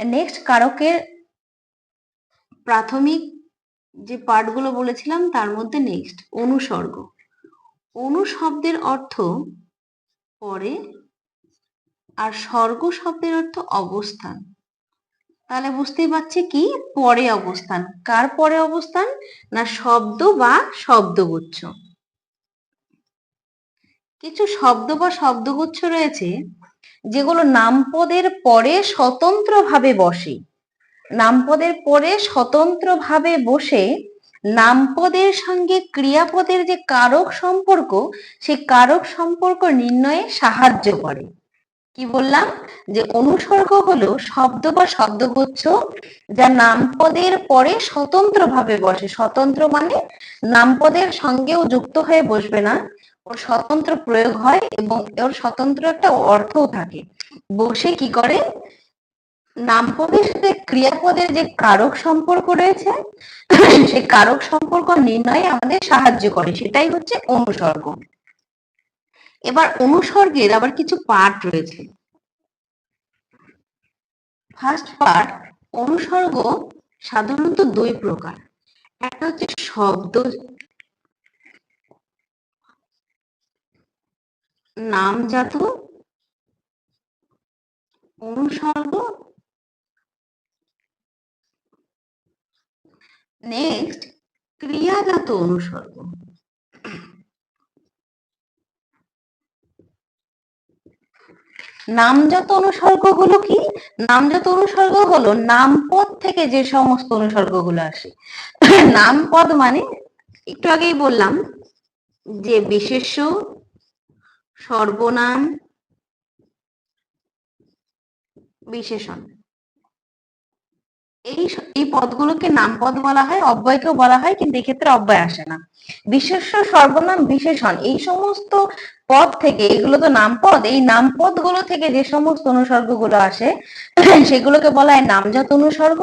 Next কারকের প্রাথমিক যে পার্টগুলো বলেছিলাম, তার মধ্যে নেক্সট অনুসর্গ। অনু শব্দের অর্থ পরে, আর স্বর্গ শব্দের অর্থ অবস্থান। তাহলে বুঝতেই পারছি কি? পরে অবস্থান। কার পরে অবস্থান? না শব্দ বা শব্দগুচ্ছ। কিছু শব্দ বা শব্দগুচ্ছ রয়েছে যেগুলো নামপদের পরে স্বতন্ত্রভাবে বসে। নামপদের পরে স্বতন্ত্রভাবে বসে নামপদের সঙ্গে ক্রিয়াপদের যে কারক সম্পর্ক সেই কারক সম্পর্ক নির্ণয়ে সাহায্য করে। কি বললাম? যে অনুসর্গ হলো শব্দ বা শব্দগুচ্ছ যা নামপদের পরে স্বতন্ত্রভাবে বসে। স্বতন্ত্র মানে নামপদের সঙ্গেও যুক্ত হয়ে বসবে না। ওর স্বতন্ত্র প্রয়োগ হয় এবং ওর স্বতন্ত্র একটা অর্থও থাকে। বসে কি করে? নামপদের সাথে ক্রিয়াপদের যে কারক সম্পর্ক রয়েছে, সেই কারক সম্পর্ক নির্ণয়ে আমাদের সাহায্য করে, সেটাই হচ্ছে অনুসর্গ। এবার অনুসর্গের আবার কিছু পার্ট রয়েছে। ফার্স্ট পার্ট অনুসর্গ সাধারণত দুই প্রকার। একটা হচ্ছে শব্দ নামজাত অনুসর্গ, নেক্সট ক্রিয়াজাত অনুসর্গ। নামজাত অনুসর্গগুলো কি? নামজাত অনুসর্গ হলো নামপদ থেকে যে সমস্ত অনুসর্গগুলো আসে। নামপদ মানে একটু আগেই বললাম যে বিশেষ্য সর্বনাম বিশেষণ। এই এই পদগুলোকে নামপদ বলা হয়, অব্যয়কেও বলা হয়, কিন্তু এক্ষেত্রে অব্যয় আসে না। বিশেষ্য সর্বনাম বিশেষণ, এই সমস্ত পদ থেকে, এগুলো তো নামপদ, এই নামপদগুলো থেকে যে সমস্ত অনুসর্গগুলো আসে, সেগুলোকে বলা হয় নামজাত অনুসর্গ।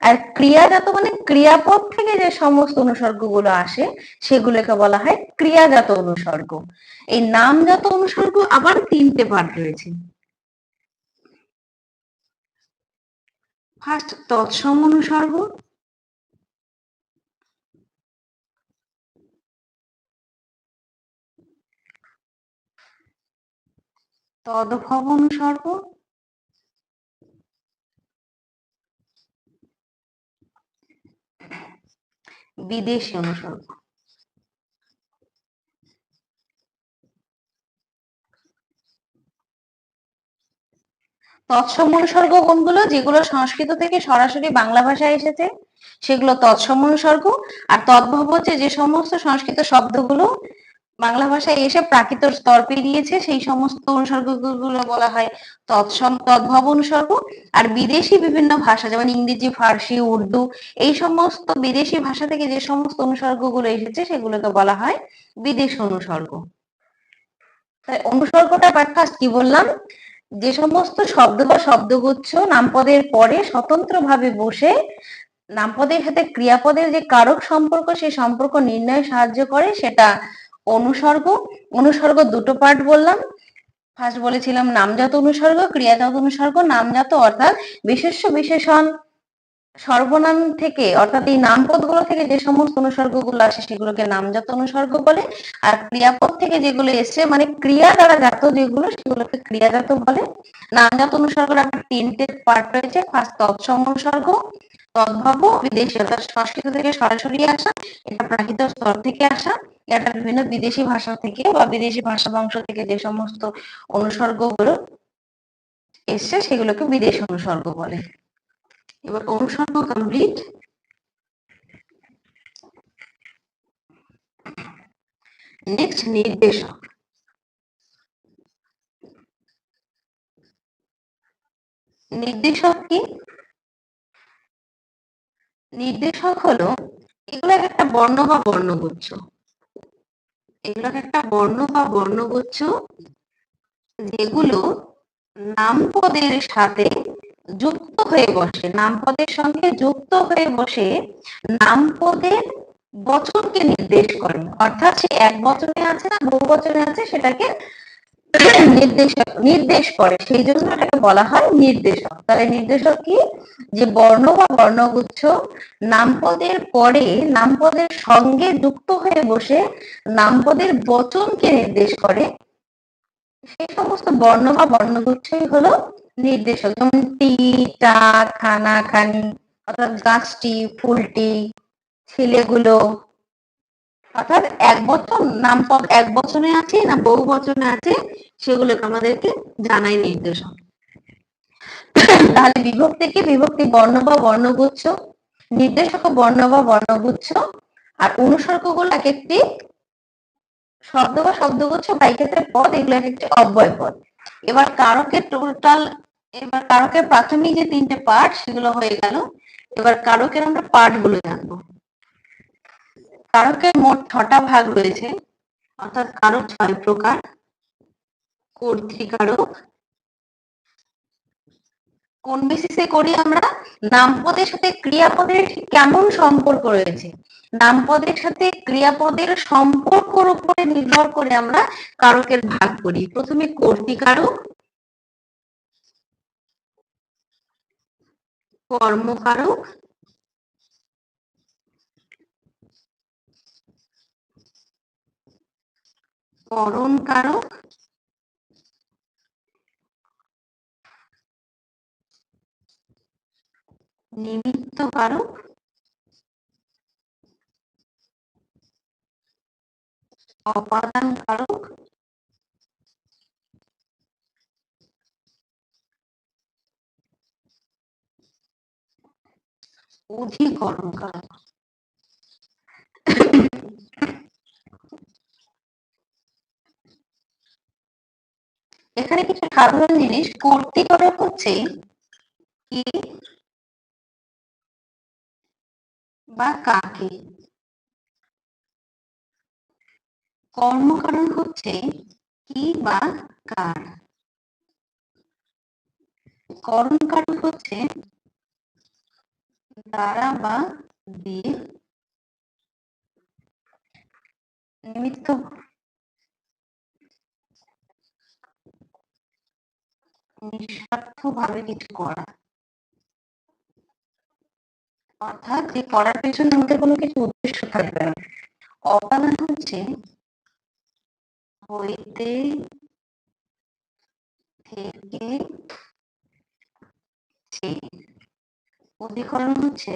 আর ক্রিয়াজাত মানে ক্রিয়াপদ থেকে যে সমস্ত অনুসর্গগুলো আসে, সেগুলোকে বলা হয় ক্রিয়াজাত অনুসর্গ। এই নামজাত অনুসর্গ আবার তিনটে পার্ট রয়েছে। ফার্স্ট তৎসম অনুসর্গ তদভব অনুসর্গ বিদেশি অনুসর্গ তৎসম অনুসর্গ কোনগুলো? যেগুলো সংস্কৃত থেকে সরাসরি বাংলা ভাষায় এসেছে, সেগুলো তৎসম অনুসর্গ। আর তদ্ভব হচ্ছে যে সমস্ত সংস্কৃত শব্দগুলো বাংলা ভাষায় এসে প্রাকৃত স্তর পেরিয়েছে, সেই সমস্ত অনুসর্গগুলো বলা হয় তৎসম তদ্ভব অনুসর্গ। আর বিদেশি বিভিন্ন ভাষা, যেমন ইংরেজি, ফার্সি, উর্দু, এই সমস্ত বিদেশি ভাষা থেকে যে সমস্ত অনুসর্গগুলো এসেছে, সেগুলোকে বলা হয় বিদেশ অনুসর্গ। অনুসর্গটা ফার্স্ট কি বললাম? যে সমস্ত শব্দ বা শব্দগুচ্ছ নামপদের পরে স্বতন্ত্রভাবে বসে নামপদের সাথে ক্রিয়াপদের যে কারক সম্পর্ক সেই সম্পর্ক নির্ণয়ে সাহায্য করে, সেটা অনুসর্গ। অনুসর্গ দুটো পার্ট বললাম। ফার্স্ট বলেছিলাম নামজাত অনুসর্গ, ক্রিয়াজাত অনুসর্গ, নামজাত অর্থাৎ বিশেষ্য বিশেষণ। সর্বনাম থেকে, অর্থাৎ এই নামপদগুলো থেকে যে সমস্ত অনুসর্গগুলো আসে, সেগুলোকে নামজাত অনুসর্গ বলে। আর ক্রিয়াপদ থেকে যেগুলো এসছে মানে ক্রিয়া দ্বারা জাত যেগুলো, সেগুলোকে ক্রিয়াজাত বলে। নামজাত অনুসর্গের তিনটে পার্ট রয়েছে ফার্স্ট তৎসম অনুসর্গ, তদ্ভব বিদেশি। অর্থাৎ সংস্কৃত থেকে সরাসরি আসা, এটা প্রাকৃত স্তর থেকে আসা, এটা বিভিন্ন বিদেশি ভাষা থেকে বা বিদেশি ভাষা বংশ থেকে যে সমস্ত অনুসর্গগুলো এসছে, সেগুলোকে বিদেশ অনুসর্গ বলে। এবার অনুসর্গ কমপ্লিট নেক্সট নির্দেশক। নির্দেশক কি? নির্দেশক হলো এগুলো একটা বর্ণ বা বর্ণগুচ্ছ। এগুলো একটা বর্ণ বা বর্ণগুচ্ছ যেগুলো নামপদের সাথে যুক্ত হয়ে বসে, নামপদের সঙ্গে যুক্ত হয়ে বসে নামপদের বচনকে নির্দেশ করে অর্থাৎ সে এক বচনে আছে না, বহু বচনে আছে, সেটাকে নির্দেশক, নির্দেশ করে। সেই জন্য এটাকে বলা হয় নির্দেশক। তাহলে নির্দেশক কি? যে বর্ণ বা বর্ণগুচ্ছ নামপদের পরে নামপদের সঙ্গে যুক্ত হয়ে বসে নামপদের বচনকে নির্দেশ করে। সেই সমস্ত বর্ণ বা বর্ণগুচ্ছই হলো নির্দেশক, যেমন টি টা খানা, খানি, অর্থাৎ গাছটি, ফুলটি, ছেলেগুলো, অর্থাৎ এক বচন নামপদ এক বচনে আছে না বহু বচনে আছে, সেগুলোকে আমাদেরকে জানাই নির্দেশক। তাহলে বিভক্তি কি? বিভক্তি বর্ণ বা বর্ণগুচ্ছ। নির্দেশক বর্ণ বা বর্ণগুচ্ছ। আর অনুসর্গগুলো এক একটি শব্দ বা শব্দগুচ্ছ, বা এই ক্ষেত্রে পদ এগুলো এক একটি অব্যয় পদ। এবার কারকের টোটাল এবার কারকের প্রাথমিক যে তিনটে পার্ট সেগুলো হয়ে গেল। এবার কারকের আমরা পার্টগুলো জানব। কারকের মোট ছটা ভাগ রয়েছে, অর্থাৎ কারক ছয় প্রকার কর্তৃকারক কোন বেসিসে করি আমরা? নামপদের সাথে ক্রিয়াপদের কেমন সম্পর্ক রয়েছে? নামপদের সাথে ক্রিয়াপদের সম্পর্কর উপরে নির্ভর করে আমরা কারকের ভাগ করি। প্রথমে কর্তৃকারক কর্মকারক করণ কারক নিমিত্ত কারক অপাদান কারক অধিকরণ কারক এখানে কিছু সাধারণ জিনিস কর্তৃকারক হচ্ছে কি বা কাকে? কর্মকারণ হচ্ছে কি বা কার? করণ কারণ হচ্ছে দ্বারা বা দিয়ে নিমিত্ত নিঃস্বার্থ ভাবে কিছু করা অর্থাৎ যে করার পেছনে আমাদের কোনো কিছু উদ্দেশ্য থাকবে না অপাদান হচ্ছে হইতে থেকে ছে। অধিকরণ হচ্ছে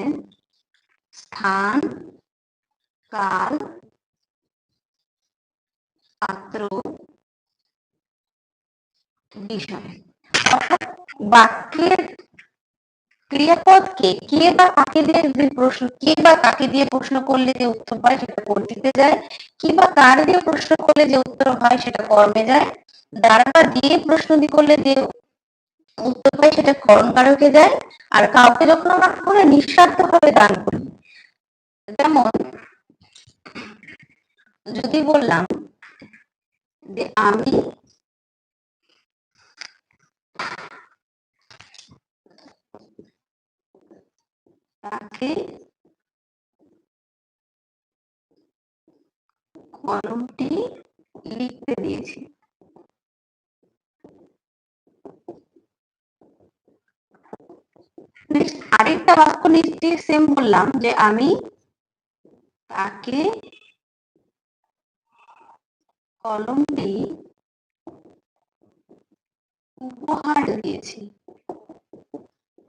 স্থান, কাল, পাত্র, বিষয়। অর্থাৎ বাক্যের ক্রিয়াপদকে কে বা কাকে দিয়ে যে প্রশ্ন কে বা কাকে দিয়ে প্রশ্ন করলে যে উত্তর পায় সেটা কর্তৃতে যায়, কি বা কার দিয়ে প্রশ্ন করলে যে উত্তর হয় সেটা কর্মে যায়। দ্বারা দিয়ে প্রশ্ন করলে যে উত্তর পাই সেটা করণ কারকে যায় আর কাউকে যখন আমরা করে নিঃস্বার্থ ভাবে দান করি, যেমন যদি বললাম যে আমি তাকে কলমটি লিখতে দিয়েছি। আরেকটা বাক্য নিশ্চয়ই সেম বললাম যে আমি তাকে কলমটি উপহার দিয়েছি।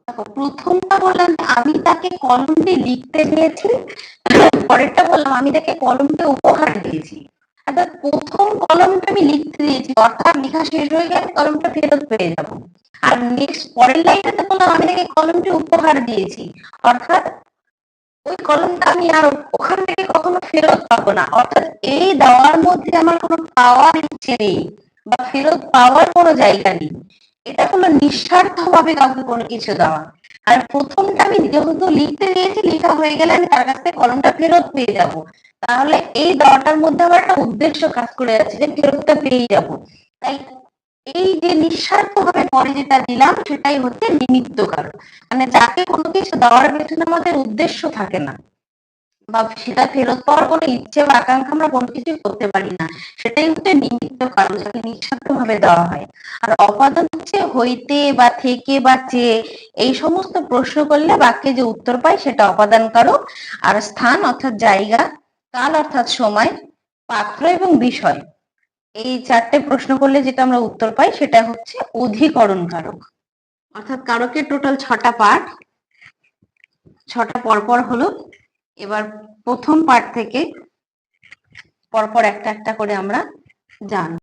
দেখো, প্রথমটা বললাম আমি তাকে কলমটি লিখতে দিয়েছি, পরেরটা বললাম আমি তাকে কলমটি উপহার দিয়েছি। অর্থাৎ প্রথম কলমটা আমি লিখতে দিয়েছি, অর্থাৎ লেখা শেষ হয়ে গেলে কলমটা ফেরত পেয়ে যাব। আর নেক্সট পরের লাইনটাতে বললাম আমি তাকে কলমটি উপহার দিয়েছি। অর্থাৎ ওই কলমটা আমি আর ওখান থেকে কখনো ফেরত পাবো না। অর্থাৎ এই দেওয়ার মধ্যে আমার কোনো পাওয়ার ইচ্ছে নেই বা ফেরত পাওয়ার কোনো জায়গা নেই। এটা হলো নিঃস্বার্থ ভাবে কাউকে কোনো কিছু দেওয়া। আর প্রথমটা আমি যেহেতু লিখতে দিয়েছি লেখা হয়ে গেলে আমি তার কাছ থেকে কলমটা ফেরত পেয়ে যাব। তাহলে এই দেওয়াটার মধ্যে আমার একটা উদ্দেশ্য কাজ করে যাচ্ছে যে ফেরতটা পেয়ে যাব। তাই এই যে নিঃস্বার্থ ভাবে পরে যেটা দিলাম, সেটাই হচ্ছে নিমিত্ত কারণ। মানে যাকে কোনো কিছু দেওয়ার পেছনে আমাদের উদ্দেশ্য থাকে না, বা সেটা ফেরত পাওয়ার কোনো ইচ্ছে বা আকাঙ্ক্ষা আমরা কোনো কিছু করতে পারি না, সেটাই হচ্ছে নিমিত্ত কারণ যাকে নিঃস্বার্থ ভাবে দেওয়া হয়। আর অপাদান হচ্ছে হইতে বা থেকে বা চেয়ে এই সমস্ত প্রশ্ন করলে বাক্যে যে উত্তর পাই সেটা অপাদান কারক। আর স্থান অর্থাৎ জায়গা, কাল অর্থাৎ সময়, পাত্র এবং বিষয়। এই চারটে প্রশ্ন করলে যেটা আমরা উত্তর পাই সেটা হচ্ছে অধিকরণ কারক। অর্থাৎ কারকের টোটাল ছটা পার্ট ছটা পরপর হলো। এবার প্রথম পার্ট থেকে পরপর একটা একটা করে আমরা জানব।